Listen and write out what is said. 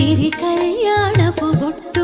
సిరి కళ్యాణపు బొట్టు